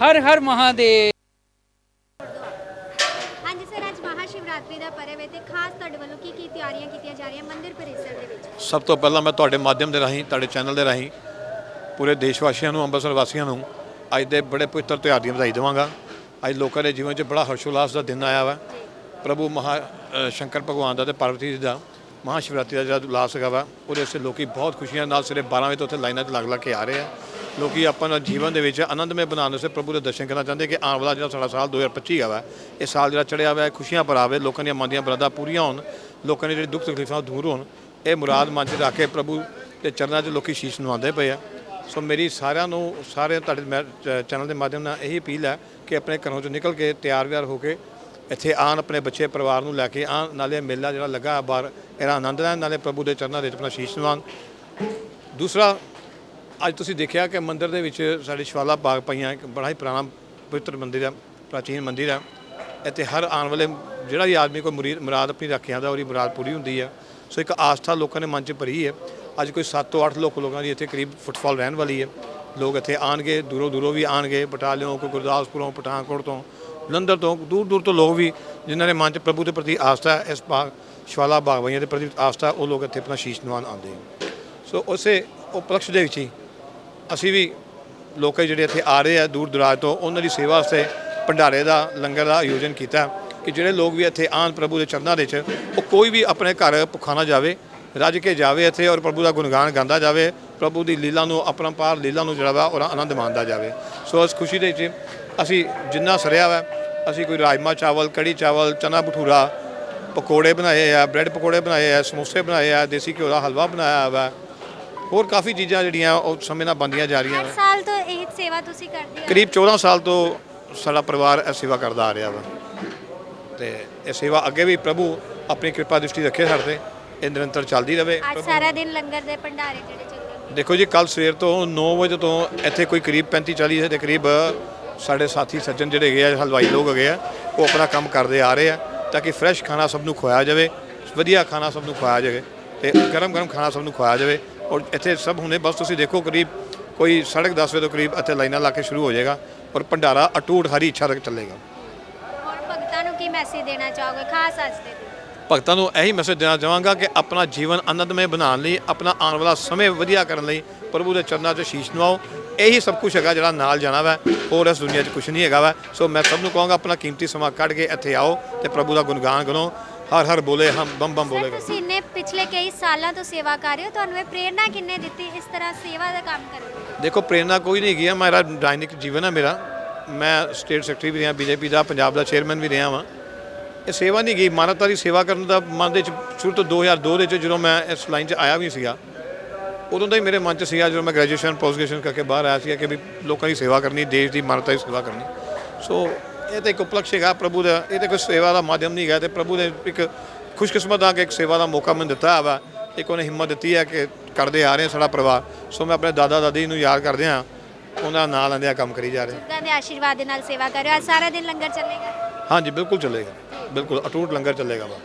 ਹਰ ਹਰ ਮਹਾਦੇਵ। ਹਾਂਜੀ ਸਰ ਅੱਜ ਮਹਾ ਸ਼ਿਵਰਾਤਰੀ ਦਾ ਪਰਵ ਹੈ ਤੇ ਖਾਸ ਤੁਹਾਡੇ ਵੱਲੋਂ ਕੀ ਕੀ ਤਿਆਰੀਆਂ ਕੀਤੀਆਂ ਜਾ ਰਹੀਆਂ ਮੰਦਿਰ ਪਰਿਸਰ ਦੇ ਵਿੱਚ? ਸਭ ਤੋਂ ਪਹਿਲਾਂ ਮੈਂ ਤੁਹਾਡੇ ਮਾਧਿਅਮ ਦੇ ਰਾਹੀਂ ਤੁਹਾਡੇ ਚੈਨਲ ਦੇ ਰਾਹੀਂ ਪੂਰੇ ਦੇਸ਼ ਵਾਸੀਆਂ ਨੂੰ ਅੰਮ੍ਰਿਤਸਰ ਵਾਸੀਆਂ ਨੂੰ ਅੱਜ ਦੇ ਬੜੇ ਪਵਿੱਤਰ ਤਿਉਹਾਰ ਦੀ ਵਧਾਈ ਦੇਵਾਂਗਾ। ਅੱਜ ਲੋਕਾਂ ਦੇ ਜੀਵਨ 'ਚ ਬੜਾ ਹਰਸ਼ੋਲਾਸ ਦਾ ਦਿਨ ਆਇਆ ਵਾ। ਪ੍ਰਭੂ ਮਹਾ ਸ਼ੰਕਰ ਭਗਵਾਨ ਦਾ ਤੇ ਪਾਰਵਤੀ ਜੀ ਦਾ ਮਹਾ ਸ਼ਿਵਰਾਤਰੀ ਦਾ ਜਿਹੜਾ ਉਲਾਸ ਹੈਗਾ ਵਾ ਉਹਦੇ ਵਾਸਤੇ ਲੋਕੀ ਬਹੁਤ ਖੁਸ਼ੀਆਂ ਨਾਲ ਸਵੇਰੇ 12 ਵਜੇ ਤੋਂ ਉੱਥੇ ਲਾਈਨਾਂ 'ਚ ਲੱਗ ਲੱਗ ਕੇ ਆ ਰਹੇ ਆ। ਲੋਕੀ ਆਪਣਾ ਜੀਵਨ ਦੇ ਵਿੱਚ ਆਨੰਦਮय ਬਣਾਉਣ ਵਾਸਤੇ ਪ੍ਰਭੂ ਦੇ ਦਰਸ਼ਨ ਕਰਨਾ ਚਾਹੁੰਦੇ ਕਿ ਆਉਣ ਵਾਲਾ ਜਿਹੜਾ ਸਾਡਾ ਸਾਲ 2025 ਹੈਗਾ ਵਾ ਇਹ ਸਾਲ ਜਿਹੜਾ ਚੜਿਆ ਹੋਇਆ ਖੁਸ਼ੀਆਂ ਭਰਾ ਆਵੇ, ਲੋਕਾਂ ਦੀਆਂ ਮਨ ਦੀਆਂ ਬਰਾਦਾਂ ਪੂਰੀਆਂ ਹੋਣ, ਲੋਕਾਂ ਦੇ ਜਿਹੜੇ ਦੁੱਖ ਤਕਲੀਫਾਂ ਦੂਰ ਹੋਣ, ਇਹ ਮੁਰਾਦ ਮਨ 'ਚ ਰੱਖ ਕੇ ਪ੍ਰਭੂ ਦੇ ਚਰਨਾਂ 'ਚ ਲੋਕੀ ਸ਼ੀਸ਼ ਨਵਾਉਂਦੇ ਪਏ ਆ। ਸੋ ਮੇਰੀ ਸਾਰਿਆਂ ਨੂੰ, ਸਾਰੇ ਤੁਹਾਡੇ ਮੈਂ- ਚੈਨਲ ਦੇ ਮਾਧਿਅਮ ਨਾਲ ਇਹੀ ਅਪੀਲ ਹੈ ਕਿ ਆਪਣੇ ਘਰੋਂ ਚੋਂ ਨਿਕਲ ਕੇ ਤਿਆਰ ਵਿਆਰ ਹੋ ਕੇ ਇੱਥੇ ਆਣ ਆਪਣੇ ਬੱਚੇ, ਪਰਿਵਾਰ ਨੂੰ ਲੈ ਕੇ ਆਣ ਨਾਲੇ ਮੇਲਾ ਜਿਹੜਾ ਲੱਗਾ ਬਾਹਰ, ਇਹਦਾ ਆਨੰਦ ਲੈਣ, ਨਾਲੇ ਪ੍ਰਭੂ ਦੇ ਚਰਨਾਂ ਦੇ ਵਿੱਚ ਆਪਣਾ ਸ਼ੀਸ਼ ਨਵਾਉਣ। ਦੂਸਰਾ ਅੱਜ ਤੁਸੀਂ ਦੇਖਿਆ ਕਿ ਮੰਦਿਰ ਦੇ ਵਿੱਚ ਸਾਡੇ ਸ਼ਵਾਲਾ ਬਾਗ ਪਈਆਂ, ਇੱਕ ਬੜਾ ਹੀ ਪੁਰਾਣਾ ਪਵਿੱਤਰ ਮੰਦਿਰ ਹੈ ਪ੍ਰਾਚੀਨ ਮੰਦਿਰ ਹੈ ਇੱਥੇ ਹਰ ਆਉਣ ਵਾਲੇ ਜਿਹੜਾ ਵੀ ਆਦਮੀ ਕੋਈ ਮੁਰੀਦ ਮੁਰਾਦ ਆਪਣੀ ਰੱਖਿਆ ਦਾ ਉਹਦੀ ਮੁਰਾਦ ਪੂਰੀ ਹੁੰਦੀ ਹੈ ਸੋ ਇੱਕ ਆਸਥਾ ਲੋਕਾਂ ਨੇ ਮਨ 'ਚ ਭਰੀ ਹੈ। ਅੱਜ ਕੋਈ 7 ਤੋਂ 8 ਲੋਕ ਲੋਕਾਂ ਦੀ ਇੱਥੇ ਕਰੀਬ ਫੁੱਟਫਾਲ ਰਹਿਣ ਵਾਲੀ ਹੈ। ਲੋਕ ਇੱਥੇ ਆਣਗੇ ਦੂਰੋਂ ਦੂਰੋਂ ਵੀ ਆਣਗੇ ਬਟਾਲਿਓਂ ਕੋਈ ਗੁਰਦਾਸਪੁਰੋਂ, ਪਠਾਨਕੋਟ ਤੋਂ, ਜਲੰਧਰ ਤੋਂ, ਦੂਰ ਦੂਰ ਤੋਂ ਲੋਕ ਵੀ ਜਿਨ੍ਹਾਂ ਨੇ ਮਨ 'ਚ ਪ੍ਰਭੂ ਦੇ ਪ੍ਰਤੀ ਆਸਥਾ ਹੈ, ਇਸ ਬਾਗ, ਸ਼ਵਾਲਾ ਬਾਗ ਦੇ ਪ੍ਰਤੀ ਆਸਥਾ, ਉਹ ਲੋਕ ਇੱਥੇ ਆਪਣਾ ਸ਼ੀਸ਼ ਨਵਾਉਣ ਆਉਂਦੇ ਸੋ ਉਸੇ ਉਪਲਕਸ਼ ਦੇ ਵਿੱਚ ਹੀ ਅਸੀਂ ਵੀ ਲੋਕ ਜਿਹੜੇ ਇੱਥੇ ਆ ਰਹੇ ਆ ਦੂਰ ਦਰਾਜ ਤੋਂ, ਉਹਨਾਂ ਦੀ ਸੇਵਾ ਵਾਸਤੇ ਭੰਡਾਰੇ ਦਾ, ਲੰਗਰ ਦਾ ਆਯੋਜਨ ਕੀਤਾ ਕਿ ਜਿਹੜੇ ਲੋਕ ਵੀ ਇੱਥੇ ਆਣ ਪ੍ਰਭੂ ਦੇ ਚਰਨਾਂ ਦੇ ਵਿੱਚ, ਉਹ ਕੋਈ ਵੀ ਆਪਣੇ ਘਰ ਭੁੱਖਾ ਜਾਵੇ, ਰੱਜ ਕੇ ਜਾਵੇ ਇੱਥੇ ਔਰ ਪ੍ਰਭੂ ਦਾ ਗੁਣਗਾਨ ਗਾਉਂਦਾ ਜਾਵੇ, ਪ੍ਰਭੂ ਦੀ ਲੀਲਾ ਨੂੰ, ਆਪਣਾ ਅਪਰੰਪਾਰ ਲੀਲਾ ਨੂੰ ਜਿਹੜਾ ਵਾ ਔਰ ਆਨੰਦ ਮਾਣਦਾ ਜਾਵੇ। ਸੋ ਇਸ ਖੁਸ਼ੀ ਦੇ ਵਿੱਚ ਅਸੀਂ ਜਿੰਨਾ ਸਰਿਆ ਵਾ, ਅਸੀਂ ਕੋਈ ਰਾਜਮਾ ਚਾਵਲ, ਕੜੀ ਚਾਵਲ, ਚਨਾ ਭਟੂਰਾ, ਪਕੌੜੇ ਬਣਾਏ ਆ, ਬ੍ਰੈਡ ਪਕੌੜੇ ਬਣਾਏ ਆ, ਸਮੋਸੇ ਬਣਾਏ ਆ, ਦੇਸੀ ਘਿਓ ਦਾ ਹਲਵਾ ਬਣਾਇਆ ਵਾ ਹੋਰ ਕਾਫੀ ਚੀਜ਼ਾਂ ਜਿਹੜੀਆਂ ਉਹ ਸਮੇਂ ਨਾਲ ਬਣਦੀਆਂ ਜਾ ਰਹੀਆਂ ਹਰ ਵਾ ਸਾਲ ਤੋਂ ਇਹ ਸੇਵਾ ਤੁਸੀਂ ਕਰਦੇ ਹੋ ਕਰੀਬ 14 ਸਾਲ ਤੋਂ ਸਾਡਾ ਪਰਿਵਾਰ ਇਹ ਸੇਵਾ ਕਰਦਾ ਆ ਰਿਹਾ ਵਾ। ਤੇ ਇਹ ਸੇਵਾ ਅੱਗੇ ਵੀ ਪ੍ਰਭੂ ਆਪਣੀ ਕਿਰਪਾ ਦ੍ਰਿਸ਼ਟੀ ਰੱਖੇ ਸਾਡੇ ਤੇ। ਇਹ ਨਿਰੰਤਰ ਚੱਲਦੀ ਰਹੇ ਅੱਜ ਸਾਰਾ ਦਿਨ ਲੰਗਰ ਦੇ ਭੰਡਾਰੇ ਜਿਹੜੇ ਚੱਲਦੇ ਦੇਖੋ ਜੀ ਕੱਲ ਸਵੇਰ ਤੋਂ 9 ਵਜੇ ਤੋਂ ਇੱਥੇ ਕੋਈ ਕਰੀਬ 35 40 ਦੇ ਕਰੀਬ ਸਾਡੇ ਸਾਥੀ ਸੱਜਣ ਜਿਹੜੇ ਹੈਗੇ ਆ ਹਲਵਾਈ ਲੋਕ ਹੈਗੇ ਆ ਉਹ ਆਪਣਾ ਕੰਮ ਕਰਦੇ ਆ ਰਹੇ ਆ ਤਾਂ ਕਿ ਫਰੈਸ਼ ਖਾਣਾ ਸਭ ਨੂੰ ਖਵਾਇਆ ਜਾਵੇ ਵਧੀਆ ਖਾਣਾ ਸਭ ਨੂੰ ਖਵਾਇਆ ਜਾਵੇ ਤੇ ਗਰਮ ਗਰਮ ਖਾਣਾ ਸਭ ਨੂੰ ਖਵਾਇਆ ਜਾਵੇ। ਔਰ ਇੱਥੇ ਸਭ ਹੁਣੇ ਬਸ ਤੁਸੀਂ ਦੇਖੋ ਕਰੀਬ ਕੋਈ 10:30 ਵਜੇ ਤੋਂ ਕਰੀਬ ਇੱਥੇ ਲਾਈਨਾਂ ਲਾ ਕੇ ਸ਼ੁਰੂ ਹੋ ਜਾਏਗਾ ਔਰ ਭੰਡਾਰਾ ਅਟੂਟ ਹਰੀ ਇੱਛਾ ਤੱਕ ਚੱਲੇਗਾ। ਹੋਰ ਭਗਤਾਂ ਨੂੰ ਕੀ ਮੈਸੇਜ ਦੇਣਾ ਚਾਹੋਗੇ ਖਾਸ ਅੱਜ ਦੇ ਦਿਨ? ਭਗਤਾਂ ਨੂੰ ਇਹੀ ਮੈਸੇਜ ਦੇਣਾ ਚਾਹਾਂਗਾ ਕਿ ਆਪਣਾ ਜੀਵਨ ਆਨੰਦਮय ਬਣਾਉਣ ਲਈ ਆਪਣਾ ਆਉਣ ਵਾਲਾ ਸਮੇਂ ਵਧੀਆ ਕਰਨ ਲਈ ਪ੍ਰਭੂ ਦੇ ਚਰਨਾਂ 'ਚ ਸ਼ੀਸ਼ ਨਵਾਓ। ਇਹੀ ਸਭ ਕੁਝ ਹੈਗਾ ਜਿਹੜਾ ਨਾਲ ਜਾਣਾ ਵਾ ਹੋਰ ਇਸ ਦੁਨੀਆ 'ਚ ਕੁਝ ਨਹੀਂ ਹੈਗਾ ਵਾ। ਸੋ ਮੈਂ ਸਭ ਨੂੰ ਕਹਾਂਗਾ ਆਪਣਾ ਕੀਮਤੀ ਸਮਾਂ ਕੱਢ ਕੇ ਇੱਥੇ ਆਓ ਤੇ ਪ੍ਰਭੂ ਦਾ ਗੁਣਗਾਨ ਕਰੋ ਹਰ ਹਰ ਬੋਲੇ ਹਮ ਬੰਮ ਬੰਮ ਸਰ ਬੋਲੇ ਤੁਸੀਂ ਇੰਨੇ ਪਿਛਲੇ ਕਈ ਸਾਲਾਂ ਤੋਂ ਸੇਵਾ ਕਰ ਰਹੇ ਹੋ ਤੁਹਾਨੂੰ ਇਹ ਪ੍ਰੇਰਣਾ ਕਿੰਨੇ ਦਿੱਤੀ ਇਸ ਤਰ੍ਹਾਂ ਸੇਵਾ ਦਾ ਕੰਮ ਕਰਨ ਦੀ? ਦੇਖੋ ਪ੍ਰੇਰਣਾ ਕੋਈ ਨਹੀਂ ਗਿਆ ਮੇਰਾ ਰਾਜਨੀਤਿਕ ਜੀਵਨ ਹੈ ਮੇਰਾ। ਮੈਂ ਸਟੇਟ ਸੈਕਟਰੀ ਵੀ ਰਿਹਾ ਬੀਜੇਪੀ ਦਾ ਪੰਜਾਬ ਦਾ ਚੇਅਰਮੈਨ ਵੀ ਰਿਹਾ ਵਾਂ। ਇਹ ਸੇਵਾ ਨਹੀਂ ਗਈ ਮਾਨਵਤਾ ਦੀ ਸੇਵਾ ਕਰਨ ਦਾ ਮਨ ਦੇ ਵਿੱਚ ਸ਼ੁਰੂ ਤੋਂ 2002 ਦੇ ਵਿੱਚ ਜਦੋਂ ਮੈਂ ਇਸ ਲਾਈਨ 'ਚ ਆਇਆ ਵੀ ਸੀਗਾ ਉਦੋਂ ਦਾ ਹੀ ਮੇਰੇ ਮਨ 'ਚ ਸੀਗਾ ਜਦੋਂ ਮੈਂ ਗ੍ਰੈਜੂਏਸ਼ਨ ਪੋਸਟ ਗ੍ਰੈਜੂਏਸ਼ਨ ਕਰਕੇ ਬਾਹਰ ਆਇਆ ਸੀਗਾ ਕਿ ਵੀ ਲੋਕਾਂ ਦੀ ਸੇਵਾ ਕਰਨੀ ਦੇਸ਼ ਦੀ ਮਾਨਵਤਾ ਦੀ ਸੇਵਾ ਕਰਨੀ। ਸੋ ਇਹ ਤਾਂ ਇੱਕ ਉਪਲਕਸ਼ ਹੈਗਾ ਪ੍ਰਭੂ ਦਾ ਇਹ ਤਾਂ ਕੋਈ ਸੇਵਾ ਦਾ ਮਾਧਿਅਮ ਨਹੀਂ ਹੈਗਾ ਤੇ ਪ੍ਰਭੂ ਨੇ ਇੱਕ ਖੁਸ਼ਕਿਸਮਤ ਆ ਕਿ ਇੱਕ ਸੇਵਾ ਦਾ ਮੌਕਾ ਮੈਨੂੰ ਦਿੱਤਾ ਹੈ ਵਾ। ਇੱਕ ਉਹਨੇ ਹਿੰਮਤ ਦਿੱਤੀ ਹੈ ਕਿ ਕਰਦੇ ਆ ਰਹੇ ਸਾਡਾ ਪਰਿਵਾਰ। ਸੋ ਮੈਂ ਆਪਣੇ ਦਾਦਾ ਦਾਦੀ ਨੂੰ ਯਾਦ ਕਰਦੇ ਹਾਂ ਉਹਨਾਂ ਨਾਲ ਆਂਦਿਆਂ ਕੰਮ ਕਰੀ ਜਾ ਰਹੇ। ਉਹਨਾਂ ਦੇ ਆਸ਼ੀਰਵਾਦ ਦੇ ਨਾਲ ਸੇਵਾ ਕਰ ਰਹੇ ਹੋ। ਅੱਜ ਸਾਰਾ ਦਿਨ ਲੰਗਰ ਚੱਲੇਗਾ? ਹਾਂਜੀ ਬਿਲਕੁਲ ਚੱਲੇਗਾ। ਬਿਲਕੁਲ ਅਟੂਟ ਲੰਗਰ ਚੱਲੇਗਾ ਵਾ।